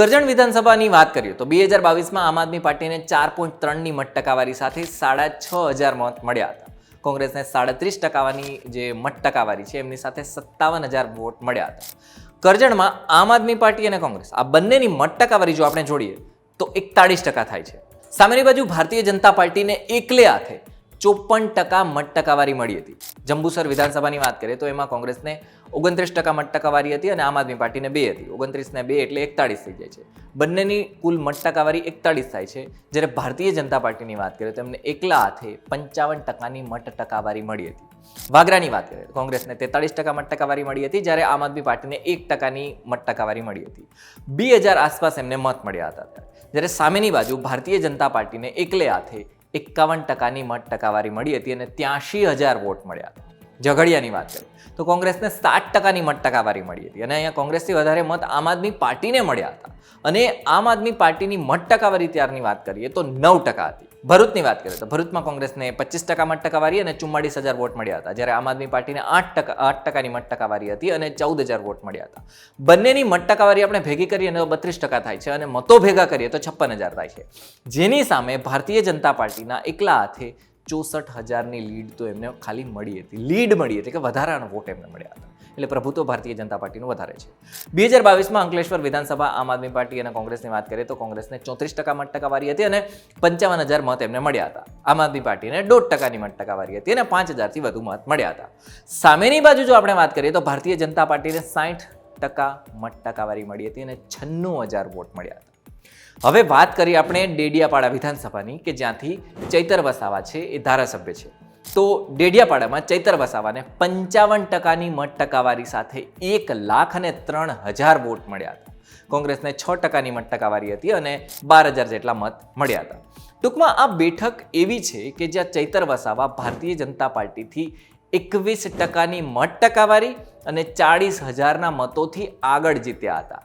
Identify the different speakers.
Speaker 1: કરજણ વિધાનસભાની વાત કરીએ તો બે હજાર બાવીસમાં આમ આદમી પાર્ટીને ચાર પોઈન્ટ ત્રણની મત ટકાવારી સાથે સાડા છ હજાર મત મળ્યા હતા. કોંગ્રેસને સાડત્રીસ ટકાવાની જે મત ટકાવારી છે, એમની સાથે સત્તાવન હજાર વોટ મળ્યા હતા. કરજણમાં આમ આદમી પાર્ટી અને કોંગ્રેસ, આ બંનેની મત ટકાવારી જો આપણે જોડીએ, તો એકતાળીસ ટકા થાય છે. સામેની બાજુ ભારતીય જનતા પાર્ટીને એકલે હાથે ચોપન ટકા મત ટકાવારી મળી હતી. જંબુસર વિધાનસભાની વાત કરીએ તો એમાં કોંગ્રેસને ઓગણત્રીસ ટકા મત ટકાવારી હતી અને આમ આદમી પાર્ટીને બે હતી. ઓગણત્રીસ ને બે એટલે એકતાળીસ થઈ જાય છે. બંનેની કુલ મત ટકાવારી એકતાળીસ થાય છે. જ્યારે ભારતીય જનતા પાર્ટીની વાત કરીએ તો એમને એકલા હાથે પંચાવન ટકાની મત ટકાવારી મળી હતી. વાગરાની વાત કરીએ કોંગ્રેસને તેતાળીસ ટકા મત ટકાવારી મળી હતી જ્યારે આમ આદમી પાર્ટીને એક ટકાની મત ટકાવારી મળી હતી. બે હજાર આસપાસ એમને મત મળ્યા હતા જ્યારે સામેની બાજુ ભારતીય જનતા પાર્ટીને એકલે હાથે એકાવન ટકાની મત ટકાવારી મળી હતી અને ત્યાંશી હજાર વોટ મળ્યા. હતા ઝઘડિયાની વાત કરું. તો કોંગ્રેસને સાત ટકાની મત ટકાવારી મળી હતી અને અહીંયા કોંગ્રેસથી વધારે મત આમ આદમી પાર્ટીને મળ્યા હતા. અને આમ આદમી પાર્ટીની મત ટકાવારી ત્યારની વાત કરીએ તો નવ ટકા હતી. ભરૂચની વાત કરીએ તો ભરૂચમાં કોંગ્રેસને પચીસ ટકા મત ટકાવારી અને ચુમ્માળીસ હજાર વોટ મળ્યા હતા. જ્યારે આમ આદમી પાર્ટીને આઠ ટકા, આઠ ટકાની મત ટકાવારી હતી અને ચૌદ હજાર વોટ મળ્યા હતા. બંનેની મત ટકાવારી આપણે ભેગી કરીએ તો બત્રીસ ટકા થાય છે અને મતો ભેગા કરીએ તો છપ્પન હજાર થાય છે. જેની સામે ભારતીય જનતા પાર્ટીના એકલા હાથે ચોસઠ હજારની લીડ તો એમને ખાલી મળી હતી. લીડ મળી હતી કે વધારાના વોટ એમને મળ્યા હતા. એટલે પ્રભુત્વ ભારતીય જનતા પાર્ટીનું વધારે છે. બે હજાર બાવીસમાં અંકલેશ્વર વિધાનસભા આમ આદમી પાર્ટી અને કોંગ્રેસની વાત કરીએ તો કોંગ્રેસને ચોત્રીસ ટકા મત ટકાવારી હતી અને પંચાવન હજાર મત એમને મળ્યા હતા. આમ આદમી પાર્ટીને દોઢ ટકાની મત ટકાવારી હતી અને પાંચ હજારથી વધુ મત મળ્યા હતા. સામેની બાજુ જો આપણે વાત કરીએ તો ભારતીય જનતા પાર્ટીને સાઠ ટકા મત ટકાવારી મળી હતી અને છન્નું હજાર વોટ મળ્યા હતા. હવે વાત કરીએ આપણે ડેડિયાપાડા વિધાનસભાની, કે જ્યાંથી ચૈતર વસાવા છે, એ ધારાસભ્ય છે. તો ડેડિયાપાડામાં ચૈતર વસાવાને પંચાવન ટકાની મત ટકાવારી સાથે એક લાખ અને ત્રણ હજાર વોટ મળ્યા હતા. કોંગ્રેસને છ ટકાની મત ટકાવારી હતી અને બાર હજાર જેટલા મત મળ્યા હતા. ટૂંકમાં આ બેઠક એવી છે કે જ્યાં ચૈતર વસાવા ભારતીય જનતા પાર્ટીથી એકવીસ ટકાની મત ટકાવારી અને ચાળીસ હજારના મતોથી આગળ જીત્યા હતા.